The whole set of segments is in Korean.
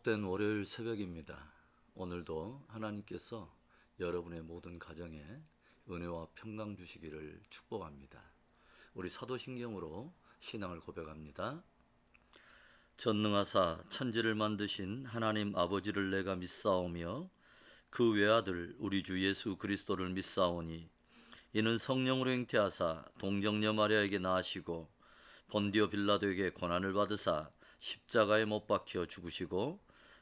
복된 월요일 새벽입니다. 오늘도 하나님께서 여러분의 모든 가정에 은혜와 평강 주시기를 축복합니다. 우리 사도신경으로 신앙을 고백합니다. 전능하사 천지를 만드신 하나님 아버지를 내가 믿사오며 그 외아들 우리 주 예수 그리스도를 믿사오니 이는 성령으로 잉태하사 동정녀 마리아에게 낳으시고 본디오 빌라도에게 고난을 받으사 십자가에 못 박혀 죽으시고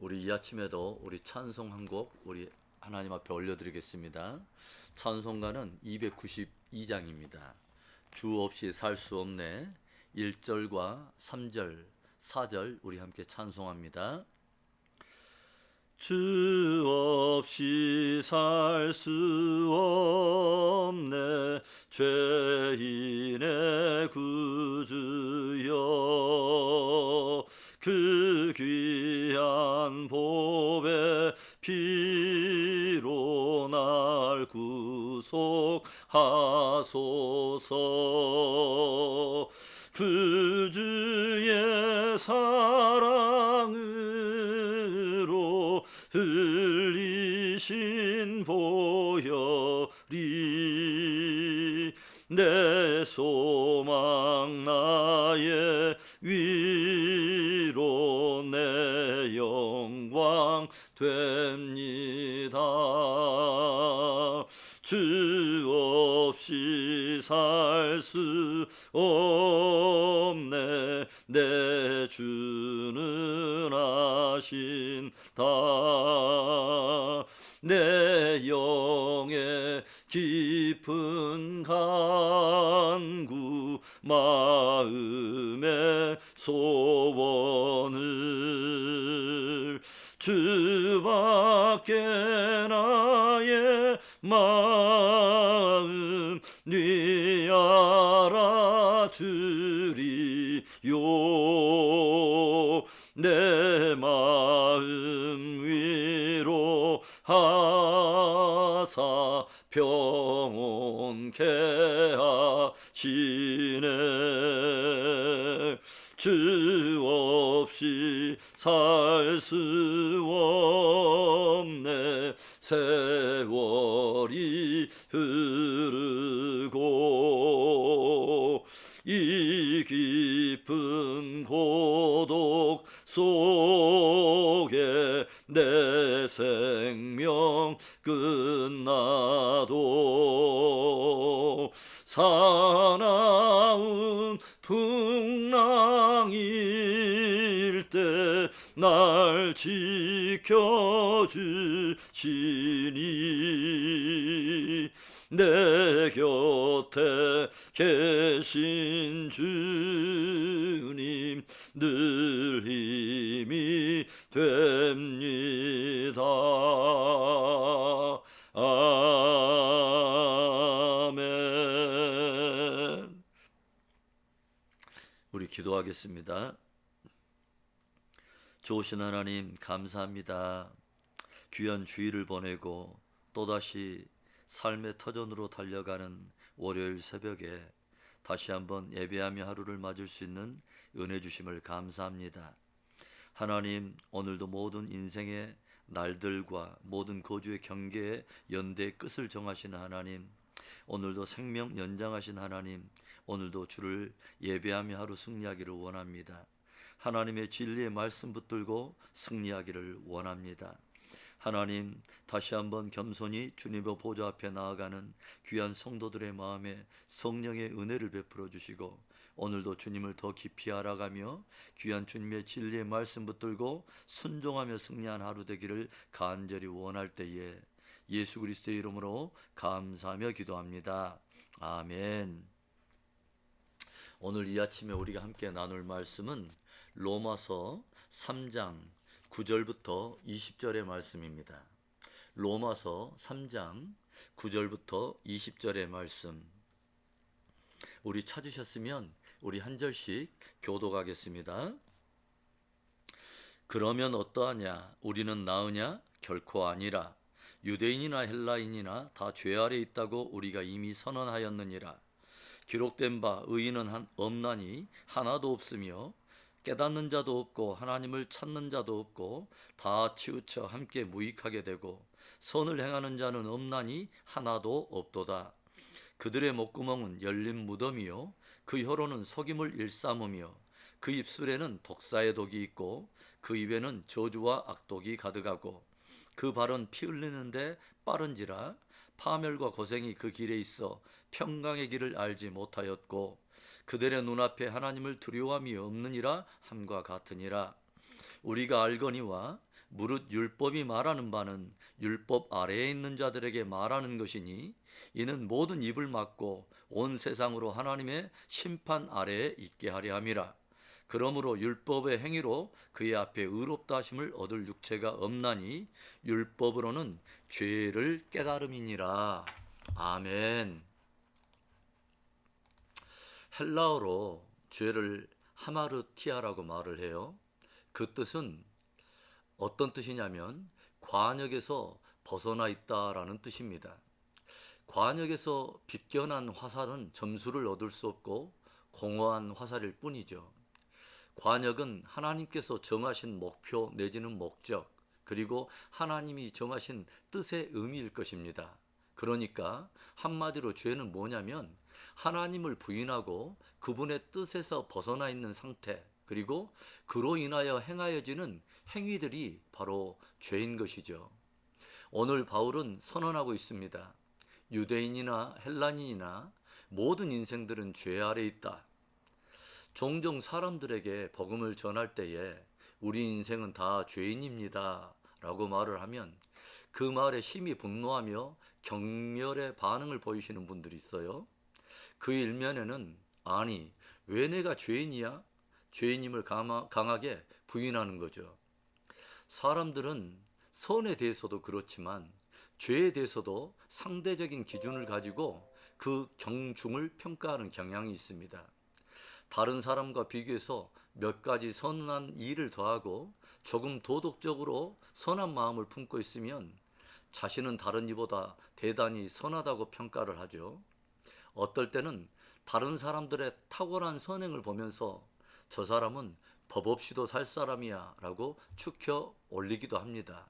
우리 이 아침에도 우리 찬송 한 곡 우리 하나님 앞에 올려드리겠습니다. 찬송가는 292장입니다. 주 없이 살 수 없네. 1절과 3절, 4절 우리 함께 찬송합니다. 주 없이 살 수 없네 죄인의 구 내 소망 나의 위로 내 영광 됩니다. 주 없이 살 수 없네. 내 주는 하신다. 내 영의 깊은 간구 마음의 소원을 주밖에 나의 마음 네 알아주리요. 내 하사 평온케 하시네. 주 없이 살 수 없네. 세월이 흐르고 이 깊은 고독 속에 내 생명 끝나도 사나운 풍랑일 때 날 지켜주시니 내 곁에 계신 주님 늘 힘이 됩니다. 아멘. 우리 기도하겠습니다. 좋으신 하나님 감사합니다. 귀한 주의를 보내고 또다시 삶의 터전으로 달려가는 월요일 새벽에 다시 한번 예배하며 하루를 맞을 수 있는 은혜 주심을 감사합니다. 하나님 오늘도 모든 인생의 날들과 모든 거주의 경계의 연대의 끝을 정하시는 하나님 오늘도 생명 연장하신 하나님 오늘도 주를 예배하며 하루 승리하기를 원합니다. 하나님의 진리의 말씀 붙들고 승리하기를 원합니다. 하나님 다시 한번 겸손히 주님의 보좌 앞에 나아가는 귀한 성도들의 마음에 성령의 은혜를 베풀어 주시고 오늘도 주님을 더 깊이 알아가며 귀한 주님의 진리의 말씀 붙들고 순종하며 승리한 하루 되기를 간절히 원할 때에 예수 그리스도의 이름으로 감사하며 기도합니다. 아멘. 오늘 이 아침에 우리가 함께 나눌 말씀은 로마서 3장 9절부터 20절의 말씀입니다. 로마서 3장 9절부터 20절의 말씀. 우리 찾으셨으면 우리 한 절씩 교독하겠습니다. 그러면 어떠하냐? 우리는 나으냐? 결코 아니라. 유대인이나 헬라인이나 다 죄 아래 있다고 우리가 이미 선언하였느니라. 기록된 바 의인은 한, 없나니 하나도 없으며 깨닫는 자도 없고 하나님을 찾는 자도 없고 다 치우쳐 함께 무익하게 되고 선을 행하는 자는 없나니 하나도 없도다. 그들의 목구멍은 열린 무덤이요. 그 혀로는 속임을 일삼으며 그 입술에는 독사의 독이 있고 그 입에는 저주와 악독이 가득하고 그 발은 피 흘리는데 빠른지라 파멸과 고생이 그 길에 있어 평강의 길을 알지 못하였고 그들의 눈앞에 하나님을 두려움이 없느니라 함과 같으니라. 우리가 알거니와 무릇 율법이 말하는 바는 율법 아래에 있는 자들에게 말하는 것이니 이는 모든 입을 막고 온 세상으로 하나님의 심판 아래에 있게 하려 함이라 그러므로 율법의 행위로 그의 앞에 의롭다 하심을 얻을 육체가 없나니 율법으로는 죄를 깨달음이니라. 아멘. 헬라어로 죄를 하마르티아라고 말을 해요. 그 뜻은 어떤 뜻이냐면 관역에서 벗어나 있다라는 뜻입니다. 관역에서 빗겨난 화살은 점수를 얻을 수 없고 공허한 화살일 뿐이죠. 관역은 하나님께서 정하신 목표 내지는 목적 그리고 하나님이 정하신 뜻의 의미일 것입니다. 그러니까 한마디로 죄는 뭐냐면 하나님을 부인하고 그분의 뜻에서 벗어나 있는 상태 그리고 그로 인하여 행하여지는 행위들이 바로 죄인 것이죠. 오늘 바울은 선언하고 있습니다. 유대인이나 헬라인이나 모든 인생들은 죄 아래 있다. 종종 사람들에게 복음을 전할 때에 우리 인생은 다 죄인입니다. 라고 말을 하면 그 말에 심히 분노하며 경멸의 반응을 보이시는 분들이 있어요. 그 일면에는 아니, 왜 내가 죄인이야? 죄인임을 강하게 부인하는 거죠. 사람들은 선에 대해서도 그렇지만 죄에 대해서도 상대적인 기준을 가지고 그 경중을 평가하는 경향이 있습니다. 다른 사람과 비교해서 몇 가지 선한 일을 더하고 조금 도덕적으로 선한 마음을 품고 있으면 자신은 다른 이보다 대단히 선하다고 평가를 하죠. 어떨 때는 다른 사람들의 탁월한 선행을 보면서 저 사람은 법 없이도 살 사람이야 라고 축혀 올리기도 합니다.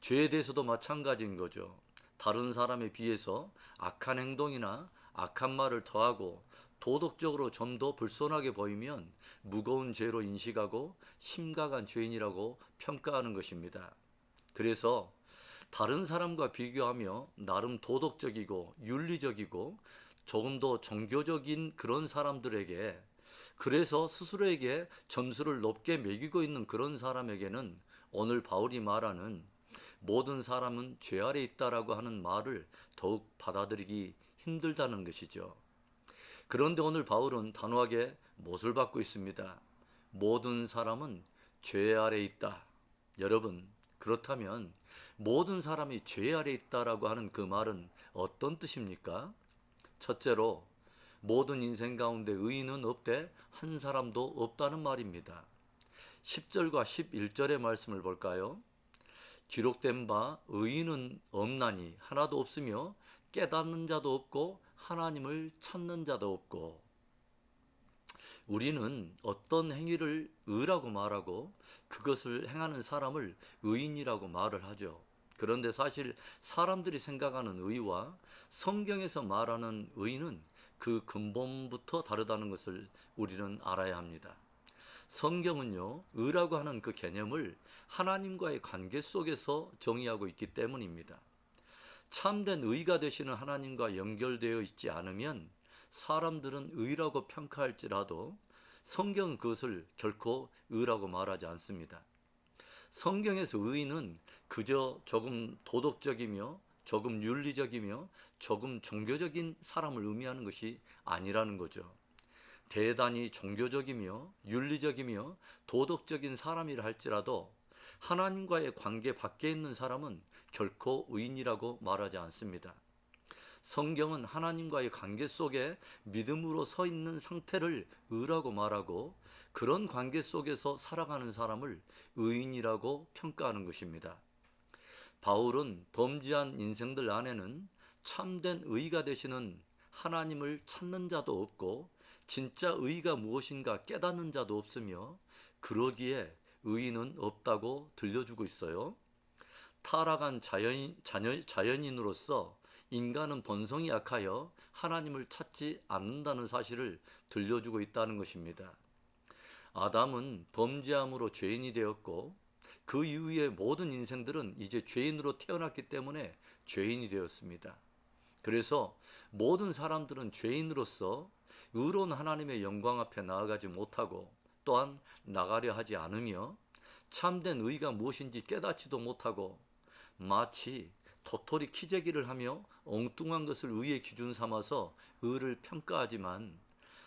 죄에 대해서도 마찬가지인 거죠. 다른 사람에 비해서 악한 행동이나 악한 말을 더하고 도덕적으로 좀 더 불손하게 보이면 무거운 죄로 인식하고 심각한 죄인이라고 평가하는 것입니다. 그래서 다른 사람과 비교하며 나름 도덕적이고 윤리적이고 조금 더 종교적인 그런 사람들에게 그래서 스스로에게 점수를 높게 매기고 있는 그런 사람에게는 오늘 바울이 말하는 모든 사람은 죄 아래 있다라고 하는 말을 더욱 받아들이기 힘들다는 것이죠. 그런데 오늘 바울은 단호하게 못을 받고 있습니다. 모든 사람은 죄 아래 있다. 여러분, 그렇다면 모든 사람이 죄 아래 있다라고 하는 그 말은 어떤 뜻입니까? 첫째로 모든 인생 가운데 의인은 없되 한 사람도 없다는 말입니다. 10절과 11절의 말씀을 볼까요? 기록된 바 의인은 없나니 하나도 없으며 깨닫는 자도 없고 하나님을 찾는 자도 없고 우리는 어떤 행위를 의라고 말하고 그것을 행하는 사람을 의인이라고 말을 하죠. 그런데 사실 사람들이 생각하는 의와 성경에서 말하는 의는 그 근본부터 다르다는 것을 우리는 알아야 합니다. 성경은요, 의라고 하는 그 개념을 하나님과의 관계 속에서 정의하고 있기 때문입니다. 참된 의가 되시는 하나님과 연결되어 있지 않으면 사람들은 의라고 평가할지라도 성경은 그것을 결코 의라고 말하지 않습니다. 성경에서 의는 그저 조금 도덕적이며 조금 윤리적이며 조금 종교적인 사람을 의미하는 것이 아니라는 거죠. 대단히 종교적이며 윤리적이며 도덕적인 사람이라 할지라도 하나님과의 관계 밖에 있는 사람은 결코 의인이라고 말하지 않습니다. 성경은 하나님과의 관계 속에 믿음으로 서 있는 상태를 의라고 말하고 그런 관계 속에서 살아가는 사람을 의인이라고 평가하는 것입니다. 바울은 범죄한 인생들 안에는 참된 의가 되시는 하나님을 찾는 자도 없고 진짜 의가 무엇인가 깨닫는 자도 없으며 그러기에 의인은 없다고 들려주고 있어요. 타락한 자연, 자연, 자연인으로서 인간은 본성이 약하여 하나님을 찾지 않는다는 사실을 들려주고 있다는 것입니다. 아담은 범죄함으로 죄인이 되었고 그 이후에 모든 인생들은 이제 죄인으로 태어났기 때문에 죄인이 되었습니다. 그래서 모든 사람들은 죄인으로서 의로운 하나님의 영광 앞에 나아가지 못하고 또한 나가려 하지 않으며 참된 의가 무엇인지 깨닫지도 못하고 마치 도토리 키재기를 하며 엉뚱한 것을 의의 기준 삼아서 의를 평가하지만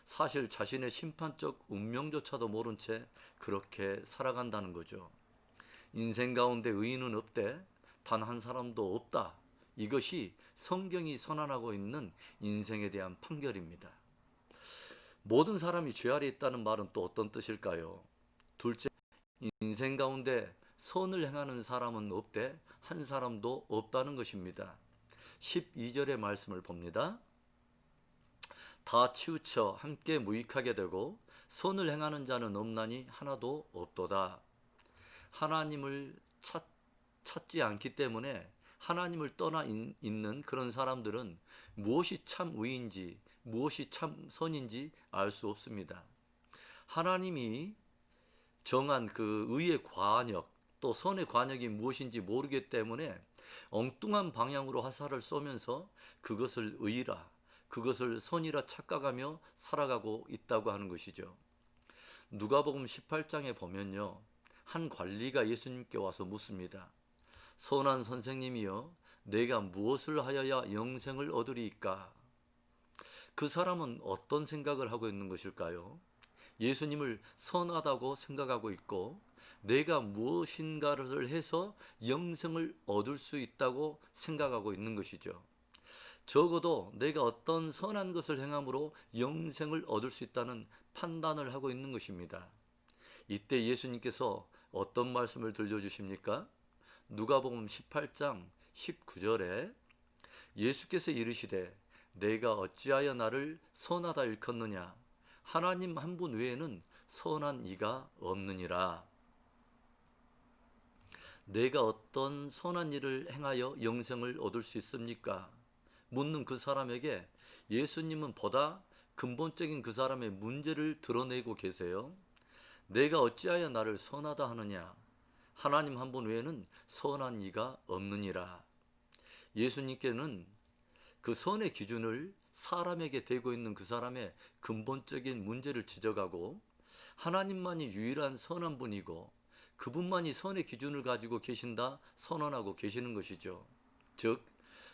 사실 자신의 심판적 운명조차도 모른 채 그렇게 살아간다는 거죠. 인생 가운데 의인은 없대 단 한 사람도 없다. 이것이 성경이 선언하고 있는 인생에 대한 판결입니다. 모든 사람이 죄 아래 있다는 말은 또 어떤 뜻일까요? 둘째, 인생 가운데 선을 행하는 사람은 없대 한 사람도 없다는 것입니다. 12절의 말씀을 봅니다. 다 치우쳐 함께 무익하게 되고 선을 행하는 자는 없나니 하나도 없도다. 하나님을 찾, 찾지 않기 때문에 하나님을 떠나 인, 있는 그런 사람들은 무엇이 참 의인지 무엇이 참 선인지 알 수 없습니다. 하나님이 정한 그 의의 관역 또 선의 관역이 무엇인지 모르기 때문에 엉뚱한 방향으로 화살을 쏘면서 그것을 의라 그것을 선이라 착각하며 살아가고 있다고 하는 것이죠. 누가복음 18장에 보면요. 한 관리가 예수님께 와서 묻습니다. 선한 선생님이여 내가 무엇을 하여야 영생을 얻으리이까? 그 사람은 어떤 생각을 하고 있는 것일까요? 예수님을 선하다고 생각하고 있고 내가 무엇인가를 해서 영생을 얻을 수 있다고 생각하고 있는 것이죠. 적어도 내가 어떤 선한 것을 행함으로 영생을 얻을 수 있다는 판단을 하고 있는 것입니다. 이때 예수님께서 어떤 말씀을 들려주십니까? 누가복음 18장 19절에 예수께서 이르시되 내가 어찌하여 나를 선하다 일컫느냐 하나님 한 분 외에는 선한 이가 없느니라 내가 어떤 선한 일을 행하여 영생을 얻을 수 있습니까? 묻는 그 사람에게 예수님은 보다 근본적인 그 사람의 문제를 드러내고 계세요. 내가 어찌하여 나를 선하다 하느냐? 하나님 한 분 외에는 선한 이가 없느니라. 예수님께는 그 선의 기준을 사람에게 대고 있는 그 사람의 근본적인 문제를 지적하고 하나님만이 유일한 선한 분이고 그분만이 선의 기준을 가지고 계신다 선언하고 계시는 것이죠. 즉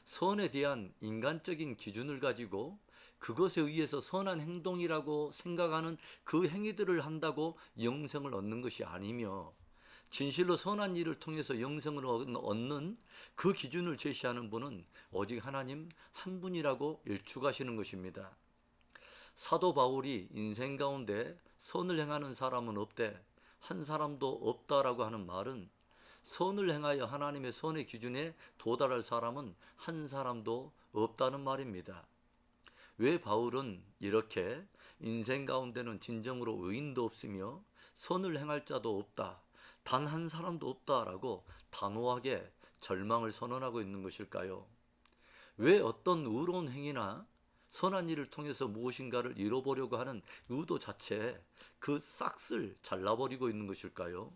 선에 대한 인간적인 기준을 가지고 그것에 의해서 선한 행동이라고 생각하는 그 행위들을 한다고 영생을 얻는 것이 아니며 진실로 선한 일을 통해서 영생을 얻는 그 기준을 제시하는 분은 오직 하나님 한 분이라고 일축하시는 것입니다. 사도 바울이 인생 가운데 선을 행하는 사람은 없대 한 사람도 없다라고 하는 말은 선을 행하여 하나님의 선의 기준에 도달할 사람은 한 사람도 없다는 말입니다. 왜 바울은 이렇게 인생 가운데는 진정으로 의인도 없으며 선을 행할 자도 없다. 단 한 사람도 없다라고 단호하게 절망을 선언하고 있는 것일까요? 왜 어떤 의로운 행위나 선한 일을 통해서 무엇인가를 이뤄보려고 하는 의도 자체에 그 싹을 잘라버리고 있는 것일까요?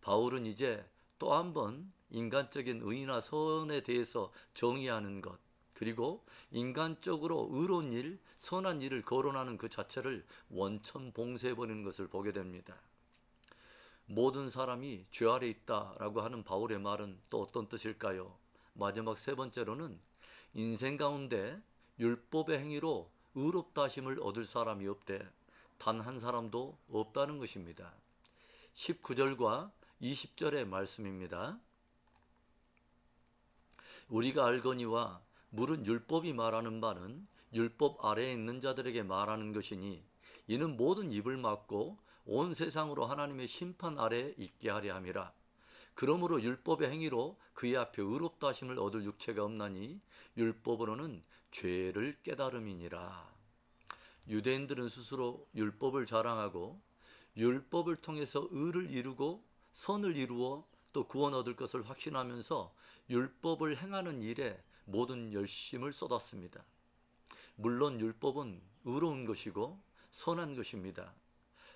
바울은 이제 또 한 번 인간적인 의나 선에 대해서 정의하는 것, 그리고 인간적으로 의로운 일, 선한 일을 거론하는 그 자체를 원천 봉쇄해버리는 것을 보게 됩니다. 모든 사람이 죄 아래 있다라고 하는 바울의 말은 또 어떤 뜻일까요? 마지막 세 번째로는 인생 가운데 율법의 행위로 의롭다 하심을 얻을 사람이 없대 단 한 사람도 없다는 것입니다. 19절과 20절의 말씀입니다. 우리가 알거니와 물은 율법이 말하는 바는 율법 아래에 있는 자들에게 말하는 것이니 이는 모든 입을 막고 온 세상으로 하나님의 심판 아래에 있게 하려 함이라. 그러므로 율법의 행위로 그의 앞에 의롭다 하심을 얻을 육체가 없나니 율법으로는 죄를 깨달음이니라. 유대인들은 스스로 율법을 자랑하고 율법을 통해서 의를 이루고 선을 이루어 또 구원 얻을 것을 확신하면서 율법을 행하는 일에 모든 열심을 쏟았습니다. 물론 율법은 의로운 것이고 선한 것입니다.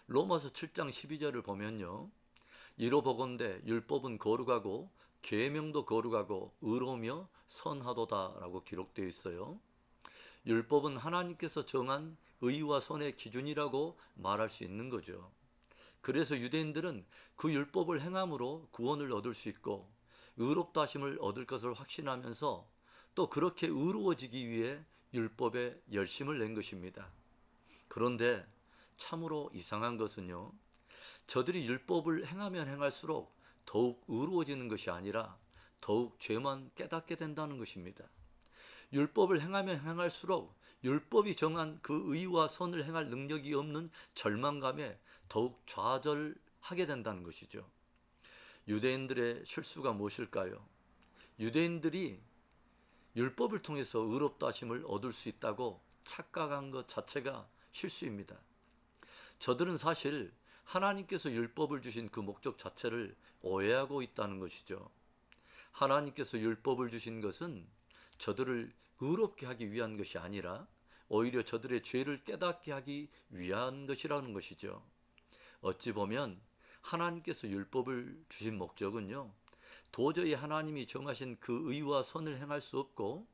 로마서 7장 12절을 보면요. 이로 보건대 율법은 거룩하고 계명도 거룩하고 의로우며 선하도다라고 기록되어 있어요. 율법은 하나님께서 정한 의와 선의 기준이라고 말할 수 있는 거죠. 그래서 유대인들은 그 율법을 행함으로 구원을 얻을 수 있고 의롭다 하심을 얻을 것을 확신하면서 또 그렇게 의로워지기 위해 율법에 열심을 낸 것입니다. 그런데 참으로 이상한 것은요. 저들이 율법을 행하면 행할수록 더욱 의로워지는 것이 아니라 더욱 죄만 깨닫게 된다는 것입니다. 율법을 행하면 행할수록 율법이 정한 그 의와 선을 행할 능력이 없는 절망감에 더욱 좌절하게 된다는 것이죠. 유대인들의 실수가 무엇일까요? 유대인들이 율법을 통해서 의롭다 하심을 얻을 수 있다고 착각한 것 자체가 실수입니다. 저들은 사실 하나님께서 율법을 주신 그 목적 자체를 오해하고 있다는 것이죠. 하나님께서 율법을 주신 것은 저들을 의롭게 하기 위한 것이 아니라 오히려 저들의 죄를 깨닫게 하기 위한 것이라는 것이죠. 어찌 보면 하나님께서 율법을 주신 목적은요. 도저히 하나님이 정하신 그 의와 선을 행할 수 없고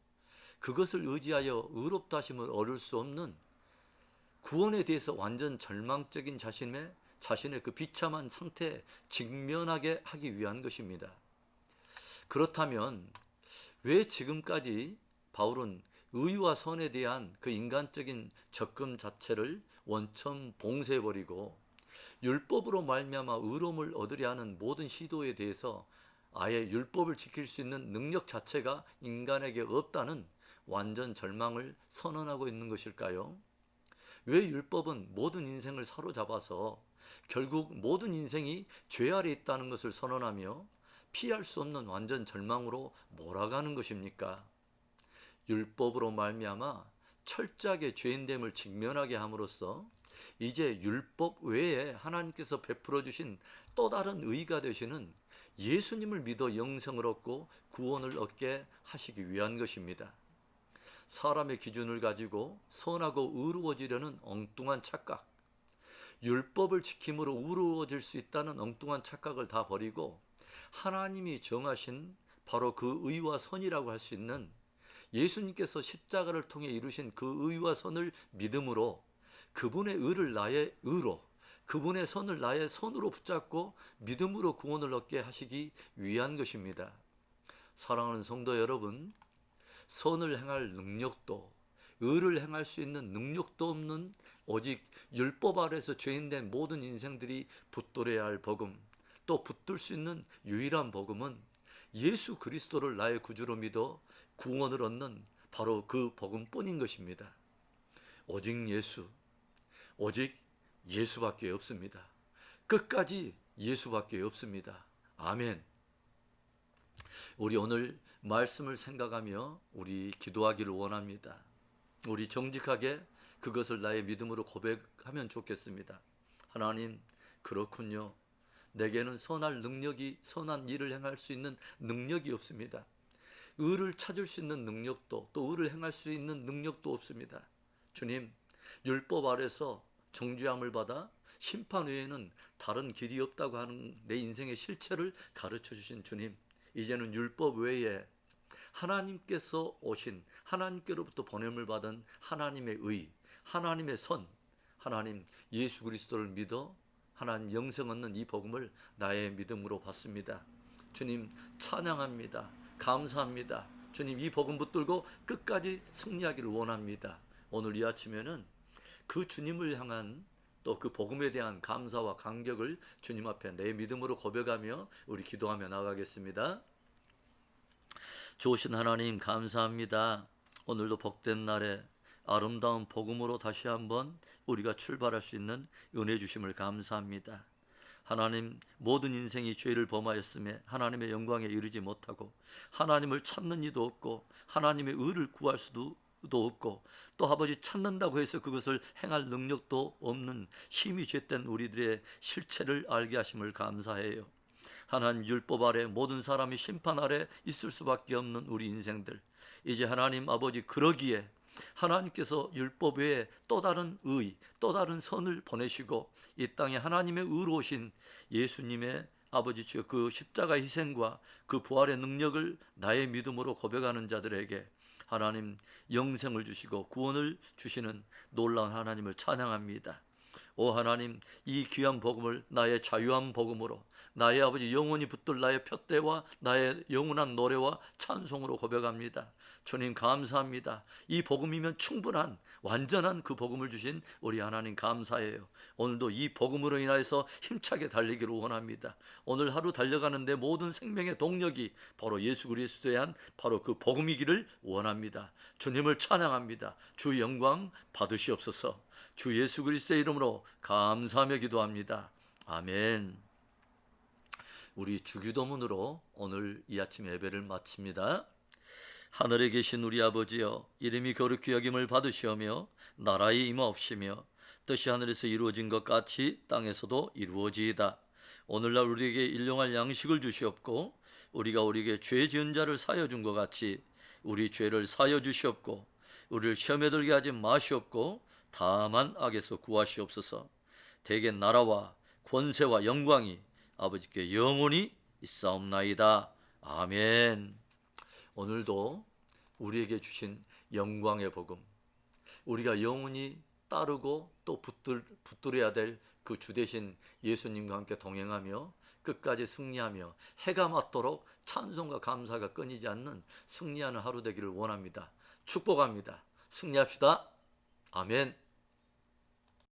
그것을 의지하여 의롭다 하심을 얻을 수 없는 구원에 대해서 완전 절망적인 자신의 자신의 그 비참한 상태에 직면하게 하기 위한 것입니다. 그렇다면 왜 지금까지 바울은 의와 선에 대한 그 인간적인 접근 자체를 원천 봉쇄해 버리고 율법으로 말미암아 의로움을 얻으려 하는 모든 시도에 대해서 아예 율법을 지킬 수 있는 능력 자체가 인간에게 없다는 완전 절망을 선언하고 있는 것일까요? 왜 율법은 모든 인생을 사로잡아서 결국 모든 인생이 죄 아래 있다는 것을 선언하며 피할 수 없는 완전 절망으로 몰아가는 것입니까? 율법으로 말미암아 철저하게 죄인됨을 직면하게 함으로써 이제 율법 외에 하나님께서 베풀어 주신 또 다른 의가 되시는 예수님을 믿어 영생을 얻고 구원을 얻게 하시기 위한 것입니다. 사람의 기준을 가지고 선하고 의로워지려는 엉뚱한 착각, 율법을 지킴으로 의로워질 수 있다는 엉뚱한 착각을 다 버리고 하나님이 정하신 바로 그 의와 선이라고 할 수 있는 예수님께서 십자가를 통해 이루신 그 의와 선을 믿음으로 그분의 의를 나의 의로 그분의 선을 나의 선으로 붙잡고 믿음으로 구원을 얻게 하시기 위한 것입니다. 사랑하는 성도 여러분, 선을 행할 능력도 의를 행할 수 있는 능력도 없는 오직 율법 아래서 죄인된 모든 인생들이 붙들어야 할 복음, 또 붙들 수 있는 유일한 복음은 예수 그리스도를 나의 구주로 믿어 구원을 얻는 바로 그 복음뿐인 것입니다. 오직 예수, 오직 예수밖에 없습니다. 끝까지 예수밖에 없습니다. 아멘. 우리 오늘 말씀을 생각하며 우리 기도하기를 원합니다. 우리 정직하게 그것을 나의 믿음으로 고백하면 좋겠습니다. 하나님, 그렇군요. 내게는 선할 능력이 선한 일을 행할 수 있는 능력이 없습니다. 의를 찾을 수 있는 능력도 또 의를 행할 수 있는 능력도 없습니다. 주님, 율법 아래서 정죄함을 받아 심판 외에는 다른 길이 없다고 하는 내 인생의 실체를 가르쳐 주신 주님, 이제는 율법 외에 하나님께서 오신 하나님께로부터 보냄을 받은 하나님의 의, 하나님의 선, 하나님 예수 그리스도를 믿어 하나님 영생 얻는 이 복음을 나의 믿음으로 받습니다. 주님 찬양합니다. 감사합니다. 주님 이 복음 붙들고 끝까지 승리하기를 원합니다. 오늘 이 아침에는 그 주님을 향한 또 그 복음에 대한 감사와 감격을 주님 앞에 내 믿음으로 고백하며 우리 기도하며 나가겠습니다. 좋으신 하나님 감사합니다. 오늘도 복된 날에 아름다운 복음으로 다시 한번 우리가 출발할 수 있는 은혜 주심을 감사합니다. 하나님 모든 인생이 죄를 범하였음에 하나님의 영광에 이르지 못하고 하나님을 찾는 이도 없고 하나님의 의를 구할 수도 도 없고 또 아버지 찾는다고 해서 그것을 행할 능력도 없는 힘이 죄된 우리들의 실체를 알게 하심을 감사해요. 하나님 율법 아래 모든 사람이 심판 아래 있을 수밖에 없는 우리 인생들 이제 하나님 아버지 그러기에 하나님께서 율법 외에 또 다른 의, 또 다른 선을 보내시고 이 땅에 하나님의 의로우신 예수님의 아버지 주여 그 십자가 희생과 그 부활의 능력을 나의 믿음으로 고백하는 자들에게 하나님 영생을 주시고 구원을 주시는 놀라운 하나님을 찬양합니다. 오 하나님 이 귀한 복음을 나의 자유한 복음으로 나의 아버지 영원히 붙들 나의 표대와 나의 영원한 노래와 찬송으로 고백합니다. 주님 감사합니다. 이 복음이면 충분한 완전한 그 복음을 주신 우리 하나님 감사해요. 오늘도 이 복음으로 인하여서 힘차게 달리기를 원합니다. 오늘 하루 달려가는 내 모든 생명의 동력이 바로 예수 그리스도에 한 바로 그 복음이기를 원합니다. 주님을 찬양합니다. 주 영광 받으시옵소서. 주 예수 그리스도의 이름으로 감사하며 기도합니다. 아멘. 우리 주기도문으로 오늘 이 아침 예배를 마칩니다. 하늘에 계신 우리 아버지여 이름이 거룩히 여김을 받으시오며 나라의 임하옵시며 뜻이 하늘에서 이루어진 것 같이 땅에서도 이루어지이다. 오늘날 우리에게 일용할 양식을 주시옵고 우리가 우리에게 죄 지은 자를 사여 준 것 같이 우리 죄를 사여 주시옵고 우리를 시험에 들게 하지 마시옵고 다만 악에서 구하시옵소서. 대개 나라와 권세와 영광이 아버지께 영원히 있사옵나이다. 아멘. 오늘도 우리에게 주신 영광의 복음, 우리가 영원히 따르고 또 붙들, 붙들어야 될 그 주 대신 예수님과 함께 동행하며 끝까지 승리하며 해가 맞도록 찬송과 감사가 끊이지 않는 승리하는 하루 되기를 원합니다. 축복합니다. 승리합시다. 아멘.